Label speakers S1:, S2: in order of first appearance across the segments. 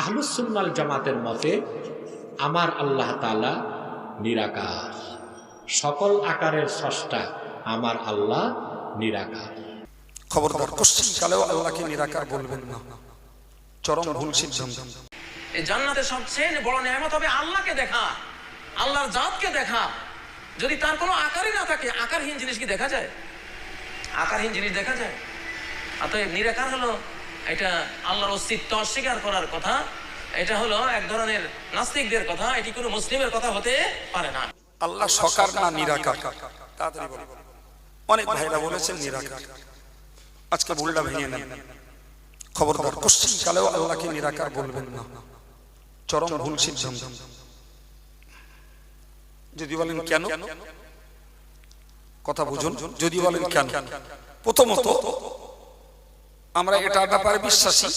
S1: আহলুসুন্নাল জামাতের মতে আমার আল্লাহ তালা নিরাকার। সকল আকারের স্রষ্টা আমার আল্লাহ নিরাকার।
S2: খবরদার কোশ্চিন কালেও আল্লাহকে নিরাকার বলবেন না। চরম ভুল সিদ্ধান্ত।
S3: এই জান্নাতের সবচেয়ে বড় নিয়ামত হবে আল্লাহকে দেখা আল্লাহর জাতকে দেখা। যদি তার কোনো আকারই না থাকে আকারহীন জিনিস কি দেখা যায়? আকারহীন জিনিস দেখা যায়? অতএব নিরাকার হলো এটা আল্লাহর অস্তিত্ব অস্বীকার করার কথা। এটা হলো এক ধরনের নাস্তিকদের কথা। এটি কোনো মুসলিমের কথা হতে পারে না।
S2: আল্লাহ সকার না নিরাকার? তাড়াতাড়ি। অনেক ভাইরা বলেছেন নিরাকার। আজকে ভুলটা ভেঙে নেন। খবরদার কোশ্চিন কালেও আল্লাহকে নিরাকার বলবেন না। চরম ভুল সিদ্ধান্ত। যদি বলেন কেন? কথা বুঝুন। যদি বলেন কেন? প্রথমত আমরা এটা ব্যাপারে বিশ্বাসী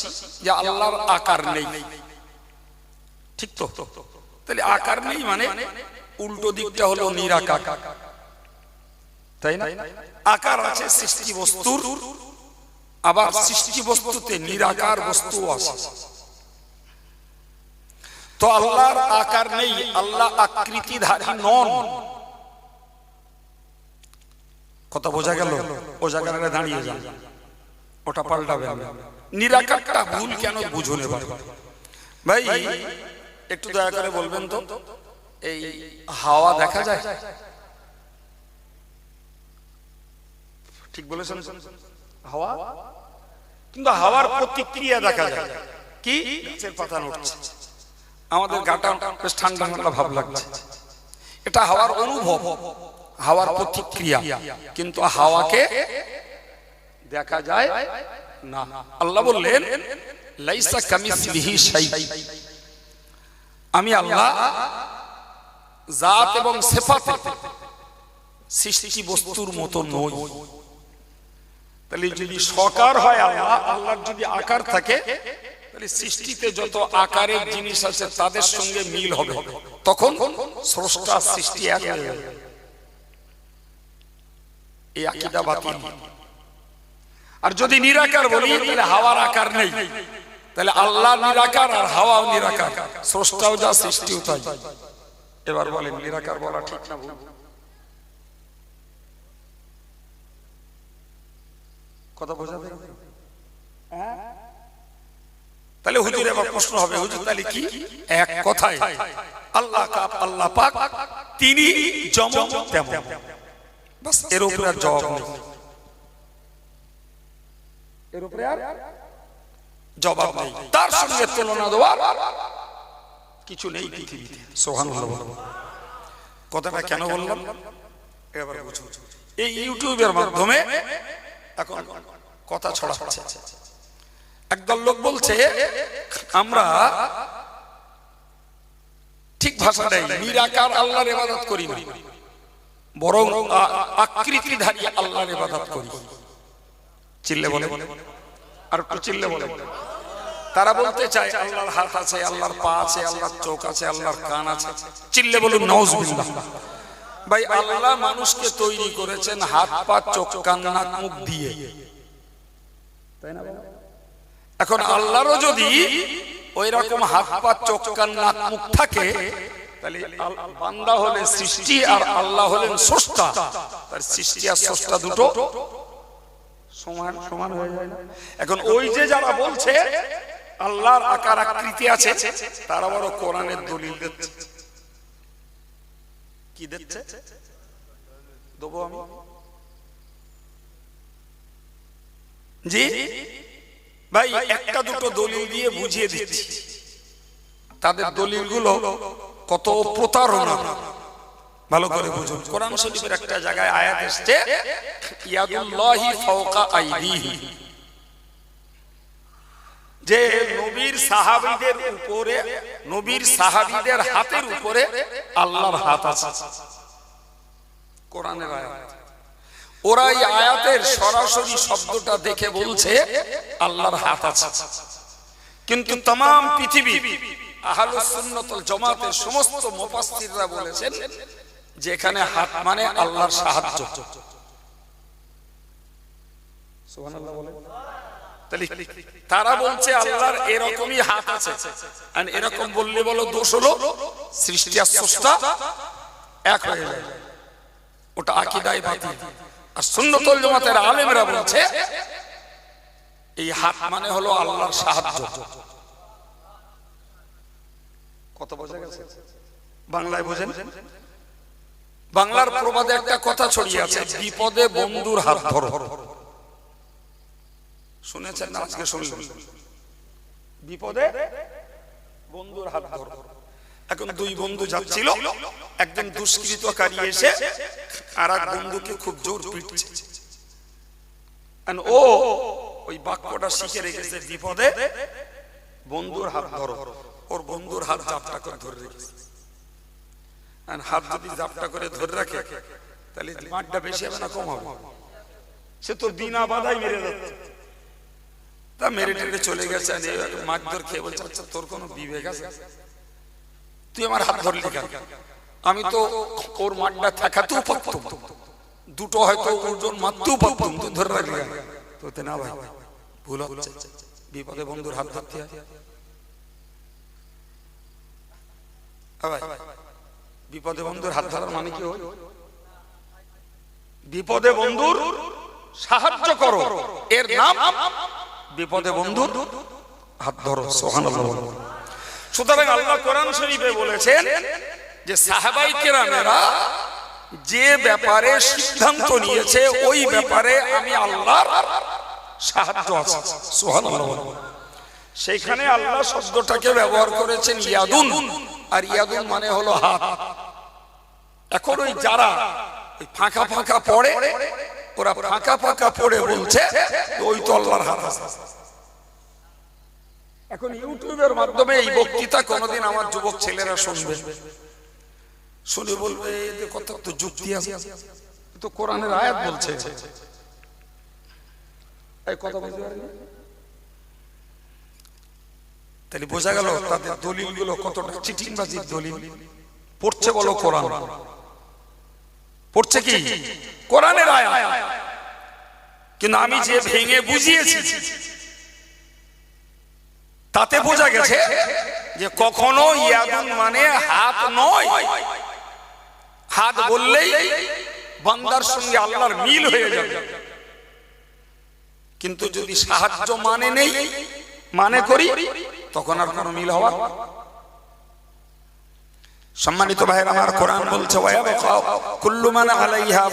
S2: যে আল্লাহর আকার নেই। ঠিক তো? তাহলে আকার নেই মানে উল্টো দিকটা হলো নিরাকার। তাই না? আকার আছে সৃষ্টি বস্তুর আবার সৃষ্টি বস্তুতে নিরাকার বস্তু আছে। তো আল্লাহর আকার নেই আল্লাহ আকৃতিধারী নন। কথা বোঝা গেল? ও জায়গায় দাঁড়িয়ে যান। ওটা পাল্টাবে না নিরাকারটা ভুল কেন বুঝো এবার? ভাই একটু দয়া করে বলবেন তো এই হাওয়া দেখা যায়? ঠিক বলেছেন? হাওয়া? কিন্তু হাওয়ার প্রতিক্রিয়া দেখা যায়। কি? গাছের পাতা নড়ছে। আমাদের গাটা বেশ ঠান্ডা ঠান্ডা ভাব লাগছে। এটা হাওয়ার অনুভব। হাওয়ার প্রতিক্রিয়া। কিন্তু হাওয়াকে দেখা যায় না। আল্লাহ বললেন, লাইসা কামিসলিহি শাই আমি আল্লাহ জাত এবং সেফাতে সৃষ্টি বস্তুর মতো নই। তাহলে যদি সকার হয় আল্লাহ, আল্লাহর যদি আকার থাকে, তাহলে সৃষ্টিতে যত আকারের জিনিস আছে তাদের সঙ্গে মিল হবে। তখন স্রষ্টা সৃষ্টি এক এই আকিদা বাতিল। আর যদি নিরাকার বলি, তাহলে হাওয়ার আকার নেই। তাহলে আল্লাহ নিরাকার আর হাওয়াও নিরাকার। স্রষ্টাও যা, সৃষ্টিও তাই। এবার বলেন, নিরাকার বলা ঠিক না কথা বোঝা যায়? তাহলে হুজুর, এবার প্রশ্ন হবে, হুজুর, তাহলে কি? এক কথায়, আল্লাহ কাপ আল্লাহ পাক, তিনি যেমন তেমন। বাস, এর উপরে জবাব নেই। এর উপরে আর জবাব নেই। তার সঙ্গে তুলনা দেওয়ার কিছু নেই পৃথিবীতে। বলব কথাটা কেন বললাম? এবার বুঝুন এই ইউটিউবের মাধ্যমে এখন কথা ছড়া হচ্ছে একদল লোক বলছে, আমরা ঠিক ভাষাটাই, নিরাকার আল্লাহর ইবাদত করি না। বরং আকৃতিধারী আল্লাহর ইবাদত করি। চিল্লে বলে আর একটু চিল্লে বলে তারা বলতে চায় আল্লাহর হাত আছে আল্লাহর পা আছে আল্লাহর চোখ আছে আল্লাহর কান আছে। চিল্লে বলুন নাউজুবিল্লাহ ভাই আল্লাহ মানুষকে তৈরি করেছেন হাত পা চোখ কান নাক মুখ দিয়ে। তাই না এখন আল্লাহরও যদি ওই রকম হাত পা চোখ কান নাক মুখ থাকে তাহলে বান্দা হলে সৃষ্টি আর আল্লাহ হলেন স্রষ্টা। তার সৃষ্টি আর স্রষ্টা দুটো সমান সমান হয়ে যায় না। এখন ওই যে যারা বলছে আল্লাহর আকার আকৃতি আছে তারা বড় কোরআনের দলিল দিচ্ছে। কি দিচ্ছে? দেবো আমি। জি? ভাই একটা দুটো দলিল দিয়ে বুঝিয়ে দিচ্ছি। তাদের দলিলগুলো কত প্রতারণা। ভালো করে বুঝুন কোরআন শরীফের একটা জায়গায় আয়াত এসছে ইয়াদুল্লাহি ফাওকা আইদিহি যে নবীর সাহাবীদের উপরে নবীর সাহাবীদের হাতের উপরে আল্লাহর হাত আছে কোরআনের আয়াত ওরা এই আয়াতের সরাসরি শব্দটা দেখে বলছে আল্লাহর হাত আছে কিন্তু तमाम পৃথিবী আহলুস সুন্নাতুল জামাতের সমস্ত মুফাসসিররা বলেছেন যে এখানে হাত মানে আল্লাহর সাহায্য। তারা বলছে আল্লাহর এরকমই হাত আছে। আর এরকম বললে বলো দোষ হলো সৃষ্টি স্রষ্টা এক হয়ে যায়। ওটা আকিদাই বাতিল। আর সুন্নতুল জামাতের আলেমরা বলছে এই হাত মানে হলো আল্লাহর সাহায্য। কত বোঝা গেছে? বাংলায় বোঝেন? বাংলার প্রবাদে একটা কথা ছড়িয়ে আছে বিপদে বন্ধুর হাত ধরো। শুনেছেন না? আজকে শুনলেন? বিপদে বন্ধুর হাত ধরো। এখন দুই বন্ধু যাচ্ছিল একজন দুষ্কৃতকারী এসে আর এক বন্ধুকে খুব জোর পিটছে। ও ওই বাক্যটা শিখে রেখেছে বিপদে বন্ধুর হাত ধরো। ওর বন্ধুর হাত জাপটা করে ধরে রেখেছে। And হাত যদি জাপটা করে ধরে রাখে তাহলে মাঠটা বেশি হবে না কম হবে। সে তো বিনা বাধাই মেরে যাচ্ছে। তা মেরে টেরে চলে গেছে আর মাছ ধর খেয়ে বলছে আচ্ছা তোর কোনো বিবেক আছে? তুই আমার হাত ধরলি কেন? আমি তো ওর মাঠটা ঠেকাতেও পারতাম। দুটো হয়তো ওজন মারতেও পারতাম তুই ধরে রাখলি কেন? তো তে না ভাই ভুল হচ্ছে। বিপদে বন্ধুর হাত ধরতে হয়। ভাই, বিপদে বন্ধুর হাত ধরার মানে কি হয় বিপদে বন্ধুর সাহায্য করো এর নাম বিপদে বন্ধুর হাত ধরো বলো। সুতরাং আল্লাহ কোরআন শরীফে বলেছেন যে সাহাবাই কেরামেরা যে ব্যাপারে সিদ্ধান্ত নিয়েছে, ওই ব্যাপারে আমি আল্লাহর সাহায্য আছে, সুবহানাল্লাহ বলো। সেইখানে আল্লাহ শব্দটাকে ব্যবহার করেছেন ইয়াদুন আর ইয়াদুন মানে হলো হাত এখন ওই যারা ওই ফাঁকা ফাঁকা পড়ে ওরা ফাঁকা ফাঁকা পড়ে বলছে ওই তো আল্লাহর হাত আছে। এখন ইউটিউবের মাধ্যমে এই বক্তৃতা কোনোদিন আমার যুবক ছেলেরা শুনবে। শুনে বলবে এদের কথা তো যুক্তি আছে। তো কোরআনের আয়াত বলছে। এই কথা বুঝতে পারেনি? তাহলে বোঝা গেল তাদের দলিলগুলো কতটা চিটিংবাজির দলিল। পড়ছে বলো কোরআন। পড়ছে কি? কোরআনের কিন্তু আমি যে ভেঙে বুঝিয়েছি, তাতে বোঝা গেছে যে কখনো ইয়াদুন মানে হাত নয়। হাত বললেই বান্দার সঙ্গে আল্লাহর মিল হয়ে যাবে। কিন্তু যদি সাহায্য মানে নেই মানে করি, তখন আর কোনো মিল হওয়ার সম্মানিত ভাইয়ের, আমার কোরআন বলছে কুল্লু আলাইহা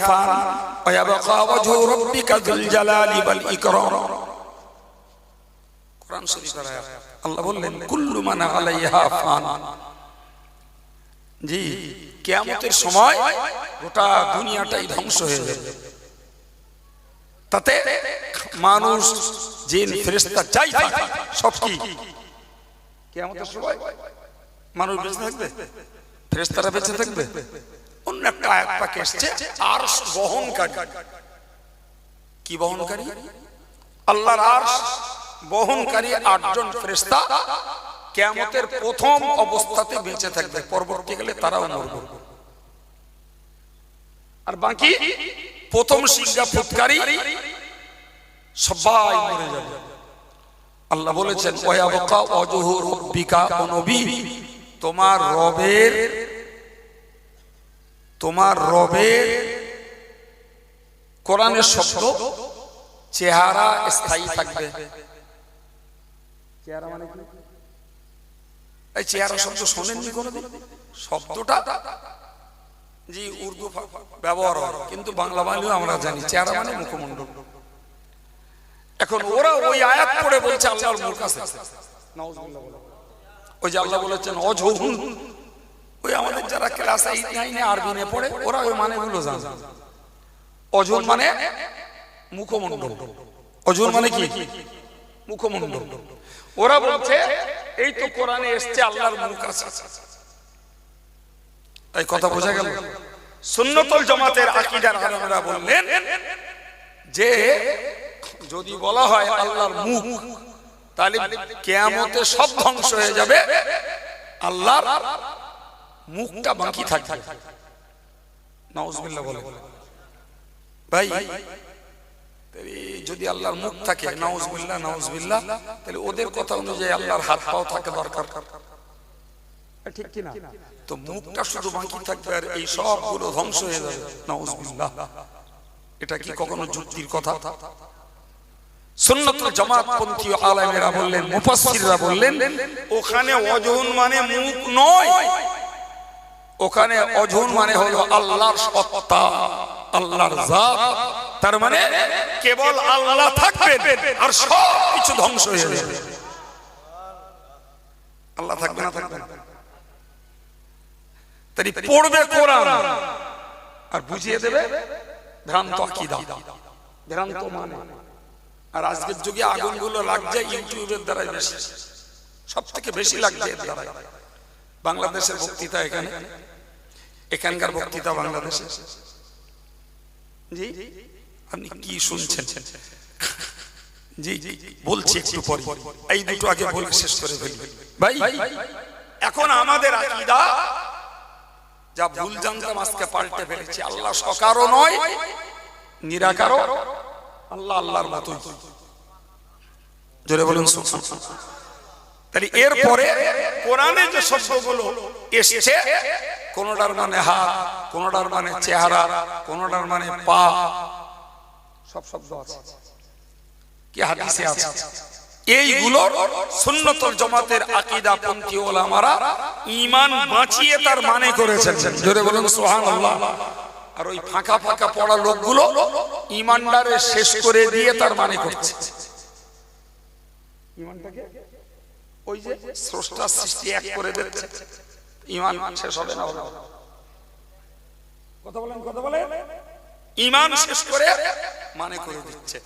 S2: কুল্লু মান আলাইহা জি, কিয়ামতের সময় গোটা দুনিয়াটাই ধ্বংস হয়ে যাবে। তাতে মানুষ, জিন, ফেরেশতা চাই সব কি? সময় মানুষ বেঁচে থাকবে? ফেরেশতারা বেঁচে থাকবে? অন্য একটা আয়াত পাকে এসছে আর বহনকারী। কি বহনকারী? আল্লাহর আরশ বহনকারী আটজন ফেরেশতা কিয়ামতের প্রথম অবস্থাতে বেঁচে থাকবে, পরবর্তীকালে তারাও মরবে। আর বাকি প্রথম সিংহা ফুৎকারী সবাই মরে যাবে। আল্লাহ বলেছেন ওয়াবকা ওয়াজহু রাব্বিকা ও নবী। তোমার রবের তোমার রবের কোরআনের শব্দ চেহারা স্থায়ী থাকবে। চেহারা মানে কি? এই চেহারা শব্দ শোনেননি কোনোদিন? শব্দটা জি উর্দু ব্যবহার হয় কিন্তু বাংলা বাংলাও আমরা জানি চেহারা মানে মুখমণ্ডল। এখন ওরা ওই আয়াত পড়ে বলছে আল্লাহর মুখ আছে। ওই যে আল্লাহ বলেছেন অজহুন ওই আমাদের যারা ক্লাস এইট নাইনে আরবি নিয়ে পড়ে, ওরা ওই মানে মানেগুলো জানে। অজুন মানে মুখমণ্ডল। অজুন মানে কি? মুখমণ্ডল। ওরা বলছে, এই তো কোরআনে এসছে আল্লাহর মুখ আছে এই কথা বোঝা গেল? সুন্নতুল জামাতের আকীদার আলেমরা বললেন যে, যদি বলা হয় আল্লাহর মুখ তাহলে কেয়ামতে সব ধ্বংস হয়ে যাবে। আল্লাহর মুখটা বাকি থাকবে। নাউজুবিল্লাহ বলে ভাই যদি আল্লাহর মুখ থাকে নাউজবিল্লাহ নাউজবিল্লাহ তাহলে ওদের কথা অনুযায়ী আল্লাহর হাত পাও থাকে দরকার। ঠিক কিনা? তো মুখটা শুধু বাকি থাকবে আর এই সবগুলো ধ্বংস হয়ে যাবে। নাউজবিল্লাহ। এটা কি কখনো যুক্তির কথা? সুন্নতুল বললেন বললেন, ওখানে মানে মানে তার মানে কেবল আল্লাহ থাকবেন আর সব কিছু ধ্বংস হয়ে যাবে। আল্লাহ থাকবে না থাকবে তাই পড়বে কোরআন। আর বুঝিয়ে দেবে, ভ্রান্ত আকীদা। ভ্রান্ত মানে। আর আজকের যুগে আগুনগুলো লাগছে ইউটিউবের দ্বারাই বেশি। সব থেকে বেশি লাগছে এর দ্বারাই। বাংলাদেশের বক্তৃতা এখানে। এখানকার বক্তৃতা বাংলাদেশে। জি, আপনি কি শুনছেন? জি জি বলছি একটু পরে। এই দুটো আগে বলে শেষ করে ফেলি। ভাই, এখন আমাদের আকীদা, যা ভুল জানতাম আজকে পাল্টে ফেলেছি। আল্লাহ সকারও নয়, নিরাকারও। আল্লাহ আল্লাহর জোরে বলুন তাহলে এরপরে কোরআনে যে শব্দগুলো এসেছে, কোনটার মানে হাত কোনটার মানে চেহারা, কোনটার মানে পা, সব শব্দ আছে। কি হাদিসে আছে? এইগুলো সুন্নতুল জামাতের আকীদা পন্থী ওলামারা ঈমান বাঁচিয়ে তার মানে করেছেন। জোরে বলুন সুবহানাল্লাহ আর ওই ফাঁকা ফাঁকা পড়া লোকগুলো ঈমানদারে শেষ করে দিয়ে তার মানে করছে। ঈমানটাকে ওই যে স্রষ্টা সৃষ্টি এক করে দিচ্ছে। ঈমান শেষ হবে না কথা বলেন কথা বলেন। ঈমান শেষ করে মানে করে দিচ্ছে।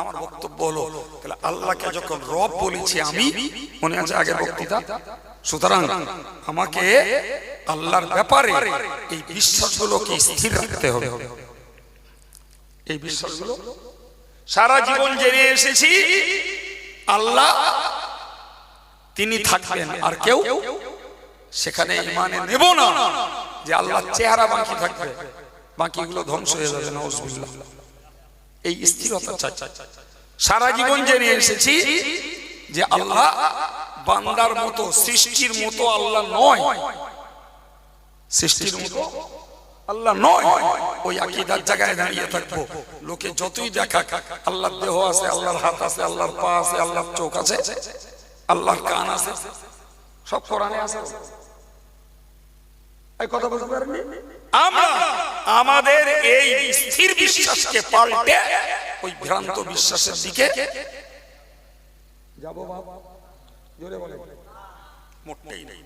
S2: আমার বক্তব্য হলো তাহলে আল্লাহকে যখন রব বলেছি আমি মনে আছে বক্তৃতা? সুতরাং আমাকে আল্লাহর ব্যাপারে এই বিশ্বাসগুলোকে স্থির রাখতে হবে। এই বিশ্বাসগুলো সারা জীবন জেনে এসেছি, আল্লাহ তিনি থাকবেন, আর কেউ সেখানে ইমানে নেব না যে আল্লাহ চেহারা বাকি থাকবে, বাকিগুলো ধ্বংস হয়ে যাবে নওয়াজবিল্লাহ এই স্থিরতা সারা জীবন জেনে এসেছি যে আল্লাহ বান্দার মতো, সৃষ্টির মতো আল্লাহ নয়। সৃষ্টির মতো? আল্লাহ নয়। ওই আকিদার জায়গায় দাঁড়িয়ে থাকব। লোকে যতই দেখা আল্লাহর দেহ আছে আল্লাহর হাত আছে আল্লাহর পা আছে আল্লাহর চোখ আছে আল্লাহর কান আছে সব কোরআনে আছে। এই কথা পারেননি? আমরা আমাদের এই স্থির বিশ্বাসকে পাল্টে ওই ভ্রান্ত বিশ্বাসের দিকে যাব বাবা জোরে বলে মোটেই নেই।